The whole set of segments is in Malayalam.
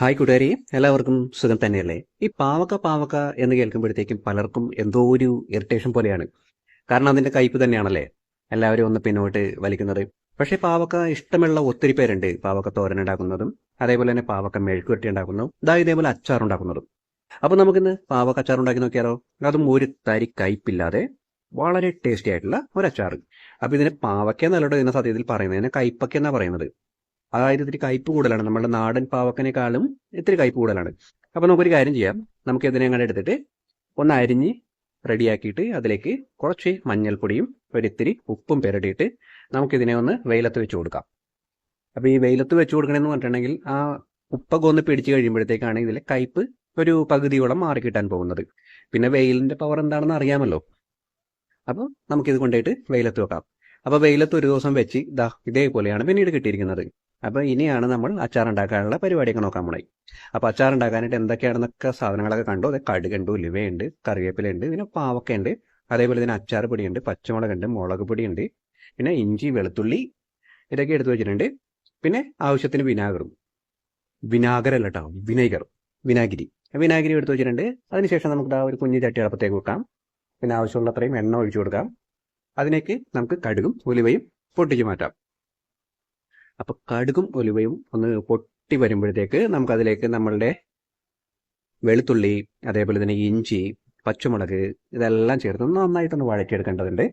ഹായ് കൂട്ടുകാരി എല്ലാവർക്കും സുഖം തന്നെയല്ലേ? ഈ പാവക്ക പാവക്ക എന്ന് കേൾക്കുമ്പോഴത്തേക്കും പലർക്കും എന്തോ ഒരു ഇറിറ്റേഷൻ പോലെയാണ്. കാരണം അതിന്റെ കയ്പ് തന്നെയാണല്ലേ? എല്ലാവരും ഒന്ന് പിന്നോട്ട് വലിക്കുന്നത്. പക്ഷേ പാവക്ക ഇഷ്ടമുള്ള ഒത്തിരി പേരുണ്ട് പാവക്ക തോരൻ ഉണ്ടാക്കുന്നതും അതേപോലെ തന്നെ പാവക്ക മെഴുക്കുവരട്ടി ഉണ്ടാക്കുന്നതും ഇതാ ഇതേപോലെ അച്ചാർ ഉണ്ടാക്കുന്നതും. അപ്പോൾ നമുക്കിന്ന് പാവക്ക അച്ചാർ ഉണ്ടാക്കി നോക്കിയാലോ? അതും ഒരു തരി കയ്പില്ലാതെ വളരെ ടേസ്റ്റി ആയിട്ടുള്ള ഒരു അച്ചാർ അപ്പോൾ ഇതിന് പാവക്ക എന്നല്ലോ ഇതിനെ സത്യത്തിൽ പറയുന്നത്. ഇതിനെ കയ്പക്ക പറയുന്നത്? അതായത് ഇത്തിരി കയ്പ് കൂടുതലാണ്. നമ്മുടെ നാടൻ പാവക്കനേക്കാളും ഇത്തിരി കയ്പ് കൂടുതലാണ്. അപ്പോൾ നമുക്കൊരു കാര്യം ചെയ്യാം. നമുക്ക് ഇതിനെ അങ്ങനെ എടുത്തിട്ട് ഒന്ന് അരിഞ്ഞ് റെഡിയാക്കിയിട്ട് അതിലേക്ക് കുറച്ച് മഞ്ഞൾപ്പൊടിയും ഒരിത്തിരി ഉപ്പും പെരടിയിട്ട് നമുക്കിതിനെ ഒന്ന് വെയിലത്ത് വെച്ച് കൊടുക്കാം. അപ്പോൾ ഈ വെയിലത്ത് വെച്ച് കൊടുക്കണമെന്ന് പറഞ്ഞിട്ടുണ്ടെങ്കിൽ ആ ഉപ്പൊക്കെ ഒന്ന് പിടിച്ച് കഴിയുമ്പോഴത്തേക്കാണ് ഇതിലെ കയ്പ് ഒരു പകുതിയോളം മാറി കിട്ടാൻ പോകുന്നത്. പിന്നെ വെയിലിന്റെ പവർ എന്താണെന്ന് അറിയാമല്ലോ? അപ്പോൾ നമുക്കിത് കൊണ്ടുപോയിട്ട് വെയിലത്ത് വെക്കാം. അപ്പോൾ വെയിലത്ത് ഒരു ദിവസം വെച്ച് ഇതാ ഇതേപോലെയാണ് പിന്നീട് കിട്ടിയിരിക്കുന്നത്. അപ്പോൾ ഇനിയാണ് നമ്മൾ അച്ചാർ ഉണ്ടാക്കാനുള്ള പരിപാടിയൊക്കെ നോക്കാൻ പോണേ. അപ്പോൾ അച്ചാർ ഉണ്ടാക്കാനായിട്ട് എന്തൊക്കെയാണെന്നൊക്കെ സാധനങ്ങളൊക്കെ കണ്ടു. അത് കടുകുണ്ട് ഉലുവയുണ്ട് കറിവേപ്പിലയുണ്ട് പിന്നെ പാവക്കയുണ്ട്. അതേപോലെ തന്നെ അച്ചാർ പൊടിയുണ്ട് പച്ചമുളകുണ്ട് മുളക് പൊടിയുണ്ട് പിന്നെ ഇഞ്ചി വെളുത്തുള്ളി ഇതൊക്കെ എടുത്തു വെച്ചിട്ടുണ്ട്. പിന്നെ ആവശ്യത്തിന് വിനാഗറും. വിനാഗരല്ല കേട്ടോ വിനേഗർ വിനാഗിരി. വിനാഗിരി എടുത്തു വെച്ചിട്ടുണ്ട്. അതിനുശേഷം നമുക്ക് ആ ഒരു കുഞ്ഞു ചട്ടി അടപ്പത്തേക്ക് വെക്കാം. പിന്നെ ആവശ്യമുള്ള അത്രയും എണ്ണ ഒഴിച്ചു കൊടുക്കാം. അതിലേക്ക് നമുക്ക് കടുകും ഉലുവയും പൊട്ടിച്ച് മാറ്റാം. അപ്പോൾ കടുകും ഒലുവയും ഒന്ന് പൊട്ടി വരുമ്പോഴത്തേക്ക് നമുക്കതിലേക്ക് നമ്മളുടെ വെളുത്തുള്ളി അതേപോലെ തന്നെ ഇഞ്ചി പച്ചമുളക് ഇതെല്ലാം ചേർത്ത് നന്നായിട്ടൊന്ന് വഴറ്റിയെടുക്കേണ്ടതുണ്ട്.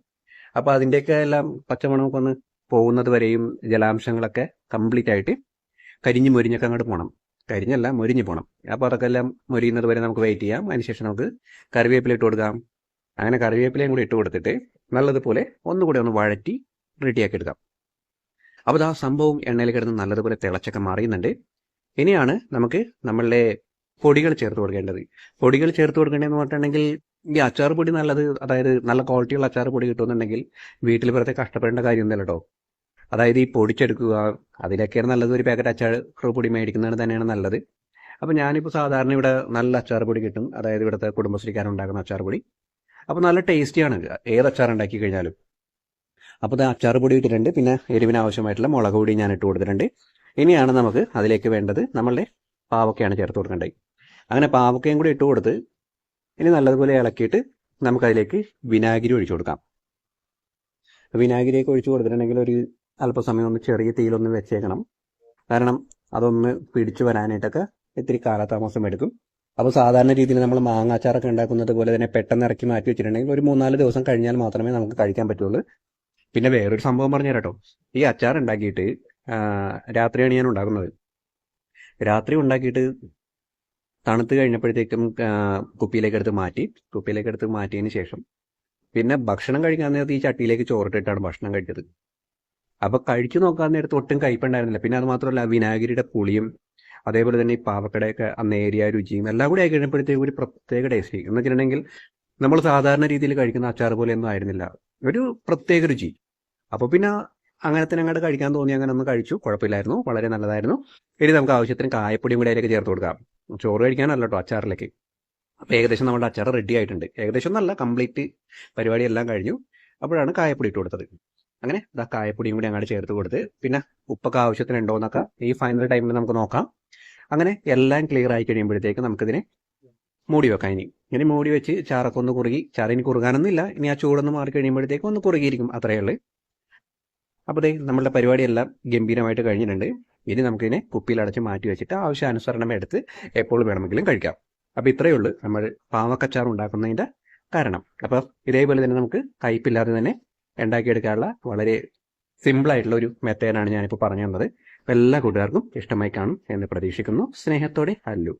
അപ്പോൾ അതിന്റെയൊക്കെ എല്ലാം പച്ചമുളകൊക്കെ ഒന്ന് പോകുന്നത് വരെയും ജലാംശങ്ങളൊക്കെ കംപ്ലീറ്റ് ആയിട്ട് കരിഞ്ഞ് മൊരിഞ്ഞൊക്കെ അങ്ങോട്ട് പോകണം കരിഞ്ഞല്ല മൊരിഞ്ഞ് പോകണം അപ്പോൾ അതൊക്കെ എല്ലാം മൊരിയുന്നത് വരെ നമുക്ക് വെയിറ്റ് ചെയ്യാം. അതിനുശേഷം നമുക്ക് കറിവേപ്പില ഇട്ട് കൊടുക്കാം. അങ്ങനെ കറിവേപ്പിലയും കൂടി ഇട്ട് കൊടുത്തിട്ട് നല്ലതുപോലെ ഒന്നുകൂടി ഒന്ന് വഴറ്റി റെഡിയാക്കി എടുക്കാം. അപ്പോൾ ആ സംഭവം എണ്ണയിൽ കിടന്ന് നല്ലതുപോലെ തിളച്ചൊക്കെ മാറിയുന്നുണ്ട് ഇനിയാണ് നമുക്ക് നമ്മളുടെ പൊടികൾ ചേർത്ത് കൊടുക്കേണ്ടത്. പൊടികൾ ചേർത്ത് കൊടുക്കേണ്ടതെന്ന് പറഞ്ഞിട്ടുണ്ടെങ്കിൽ ഈ അച്ചാർ പൊടി നല്ലത് അതായത് നല്ല ക്വാളിറ്റിയുള്ള അച്ചാർ പൊടി കിട്ടുമെന്നുണ്ടെങ്കിൽ വീട്ടിൽ വെറുതെ കഷ്ടപ്പെടേണ്ട കാര്യമൊന്നുമില്ല കേട്ടോ. അതായത് ഈ പൊടിച്ചെടുക്കുക അതിലൊക്കെയാണ് നല്ലത് ഒരു പാക്കറ്റ് അച്ചാർ പൊടി മേടിക്കുന്നതാണ് തന്നെയാണ് നല്ലത്. അപ്പോൾ ഞാനിപ്പോൾ സാധാരണ ഇവിടെ നല്ല അച്ചാർ പൊടി കിട്ടും. അതായത് ഇവിടുത്തെ കുടുംബശ്രീക്കാരുണ്ടാക്കുന്ന അച്ചാർ പൊടി. അപ്പോൾ നല്ല ടേസ്റ്റിയാണ്. ഏത് അച്ചാർ ഉണ്ടാക്കി കഴിഞ്ഞാലും. അപ്പോൾ അച്ചാർ പൊടി ഇട്ടിട്ടുണ്ട്. പിന്നെ എരിവിന് ആവശ്യമായിട്ടുള്ള മുളക് പൊടി ഞാൻ ഇട്ട് കൊടുത്തിട്ടുണ്ട്. ഇനിയാണ് നമുക്ക് അതിലേക്ക് വേണ്ടത് നമ്മളുടെ പാവക്കയാണ് ചേർത്ത് കൊടുക്കേണ്ടത്. അങ്ങനെ പാവക്കയും കൂടി ഇട്ട് കൊടുത്ത് ഇനി നല്ലതുപോലെ ഇളക്കിയിട്ട് നമുക്കതിലേക്ക് വിനാഗിരി ഒഴിച്ചു കൊടുക്കാം. വിനാഗിരിയൊക്കെ ഒഴിച്ചു കൊടുത്തിട്ടുണ്ടെങ്കിൽ ഒരു അല്പസമയം ഒന്ന് ചെറിയ തീയിലൊന്ന് വെച്ചേക്കണം. കാരണം അതൊന്ന് പിടിച്ചു വരാനായിട്ടൊക്കെ ഇത്തിരി കാലതാമസം എടുക്കും. അപ്പോൾ സാധാരണ രീതിയിൽ നമ്മൾ മാങ്ങാച്ചാറൊക്കെ ഉണ്ടാക്കുന്നത് പോലെ തന്നെ പെട്ടെന്ന് ഇറക്കി മാറ്റി വെച്ചിട്ടുണ്ടെങ്കിൽ ഒരു മൂന്നാൽ ദിവസം കഴിഞ്ഞാൽ മാത്രമേ നമുക്ക് കഴിക്കാൻ പറ്റുള്ളൂ. പിന്നെ വേറൊരു സംഭവം പറഞ്ഞു തരാട്ടോ ഈ അച്ചാർ ഉണ്ടാക്കിയിട്ട് രാത്രിയാണ് ഞാൻ ഉണ്ടാക്കുന്നത്. രാത്രി ഉണ്ടാക്കിയിട്ട് തണുത്ത് കഴിഞ്ഞപ്പോഴത്തേക്കും കുപ്പിയിലേക്ക് എടുത്ത് മാറ്റി കുപ്പിയിലേക്ക് എടുത്ത് മാറ്റിയതിന് ശേഷം പിന്നെ ഭക്ഷണം കഴിക്കാൻ നേരത്ത് ഈ ചട്ടിയിലേക്ക് ചോറിട്ടിട്ടാണ് ഭക്ഷണം കഴിച്ചത്. അപ്പൊ കഴിച്ചു നോക്കാൻ നേരത്ത് ഒട്ടും കയ്പുണ്ടായിരുന്നില്ല പിന്നെ അത് മാത്രമല്ല വിനാഗിരിയുടെ പുളിയും അതേപോലെ തന്നെ ഈ പാവക്കടയൊക്കെ അന്നേരിയ നേരിയ രുചിയും എല്ലാം കൂടി ആയി കഴിഞ്ഞപ്പോഴത്തേക്കും ഒരു പ്രത്യേക ടേസ്റ്റ് എന്ന് വെച്ചിട്ടുണ്ടെങ്കിൽ നമ്മൾ സാധാരണ രീതിയിൽ കഴിക്കുന്ന അച്ചാർ പോലെയൊന്നും ആയിരുന്നില്ല. ഒരു പ്രത്യേക രുചി. അപ്പോൾ പിന്നെ അങ്ങനെ തന്നെ അങ്ങോട്ട് കഴിക്കാൻ തോന്നി അങ്ങനെ ഒന്ന് കഴിച്ചു. കുഴപ്പമില്ലായിരുന്നു. വളരെ നല്ലതായിരുന്നു. ഇനി നമുക്ക് ആവശ്യത്തിന് കായപ്പൊടിയും കൂടി അതിലേക്ക് ചേർത്ത് കൊടുക്കാം. ചോറ് കഴിക്കാനല്ല കേട്ടോ അച്ചാറിലേക്ക്. അപ്പോൾ ഏകദേശം നമ്മുടെ അച്ചാർ റെഡി ആയിട്ടുണ്ട്. ഏകദേശം നല്ല കംപ്ലീറ്റ് പരിപാടി എല്ലാം കഴിഞ്ഞു. അപ്പോഴാണ് കായപ്പൊടി ഇട്ട് കൊടുത്തത്. അങ്ങനെ ഇതാ കായപ്പൊടിയും കൂടി അങ്ങോട്ട് ചേർത്ത് കൊടുത്ത് പിന്നെ ഉപ്പൊക്കെ ആവശ്യത്തിന് ഉണ്ടോ എന്നൊക്കെ ഈ ഫൈനൽ ടൈമിൽ നമുക്ക് നോക്കാം. അങ്ങനെ എല്ലാം ക്ലിയർ ആയി കഴിയുമ്പോഴത്തേക്ക് നമുക്കിതിനെ മൂടി വെക്കാം ഇനി. ഇനി മൂടി വെച്ച് ചാറൊക്കെ ഒന്ന് കുറുകി ചാറ് ഇനി കുറുകാനൊന്നുമില്ല. ഇനി ആ ചൂടൊന്ന് മാറി കഴിയുമ്പോഴത്തേക്കും ഒന്ന് കുറുകിയിരിക്കും. അത്രയേ ഉള്ളൂ. അപ്പോൾ ദേ നമ്മളുടെ പരിപാടിയെല്ലാം ഗംഭീരമായിട്ട് കഴിഞ്ഞിട്ടുണ്ട്. ഇനി നമുക്കിതിനെ കുപ്പിയിലടച്ച് മാറ്റി വെച്ചിട്ട് ആവശ്യാനുസരണം എടുത്ത് എപ്പോൾ വേണമെങ്കിലും കഴിക്കാം. അപ്പോൾ ഇത്രയേ ഉള്ളൂ നമ്മൾ പാവക്കച്ചാർ ഉണ്ടാക്കുന്നതിന്റെ കാരണം. അപ്പോൾ ഇതേപോലെ തന്നെ നമുക്ക് കയ്പില്ലാതെ തന്നെ ഉണ്ടാക്കിയെടുക്കാനുള്ള വളരെ സിമ്പിളായിട്ടുള്ള ഒരു മെത്തേഡാണ് ഞാനിപ്പോൾ പറഞ്ഞു തന്നത്. അപ്പോൾ എല്ലാ കൂട്ടുകാർക്കും ഇഷ്ടമായി കാണും എന്ന് പ്രതീക്ഷിക്കുന്നു. സ്നേഹത്തോടെ അല്ലു.